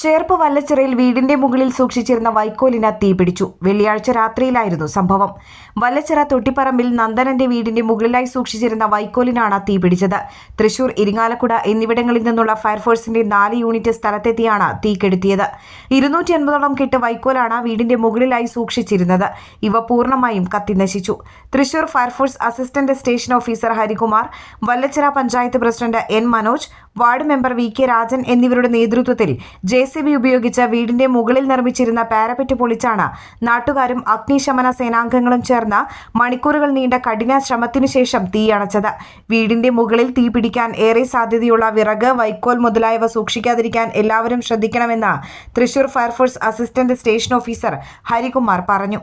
ചേർപ്പ് വല്ലച്ചിറയിൽ വീടിന്റെ മുകളിൽ സൂക്ഷിച്ചിരുന്ന വൈക്കോലിന തീ പിടിച്ചു. വെള്ളിയാഴ്ച രാത്രിയിലായിരുന്നു സംഭവം. വല്ലച്ചിറ തൊട്ടിപ്പറമ്പിൽ നന്ദനന്റെ വീടിന്റെ മുകളിലായി സൂക്ഷിച്ചിരുന്ന വൈക്കോലിനാണ് തീ പിടിച്ചത്. തൃശൂർ ഇരിങ്ങാലക്കുട എന്നിവിടങ്ങളിൽ നിന്നുള്ള ഫയർഫോഴ്സിന്റെ നാല് യൂണിറ്റ് സ്ഥലത്തെത്തിയാണ് തീ കെടുത്തിയത്. ഇരുന്നൂറ്റി അൻപതോളം കെട്ട് വൈക്കോലാണ് വീടിന്റെ മുകളിലായി സൂക്ഷിച്ചിരുന്നത്. ഇവ പൂർണമായും കത്തിനശിച്ചു. Thrissur fire force assistant station officer Harikumar Vallachira panchayat president N Manoj ward member V K Rajan എന്നിവരുടെ നേതൃത്വത്തിൽ ജെ ബി ഉപയോഗിച്ച് വീടിന്റെ മുകളിൽ നിർമ്മിച്ചിരുന്ന പാരപെറ്റ് പൊളിച്ചാണ് നാട്ടുകാരും അഗ്നിശമന സേനാംഗങ്ങളും ചേർന്ന് മണിക്കൂറുകൾ നീണ്ട കഠിന ശ്രമത്തിനു ശേഷം തീയണച്ചത് വീടിന്റെ മുകളിൽ തീ പിടിക്കാൻ ഏറെ സാധ്യതയുള്ള വിറക് വൈക്കോൽ മുതലായവ സൂക്ഷിക്കാതിരിക്കാൻ എല്ലാവരും ശ്രദ്ധിക്കണമെന്ന് Thrissur fire force assistant station officer Harikumar പറഞ്ഞു.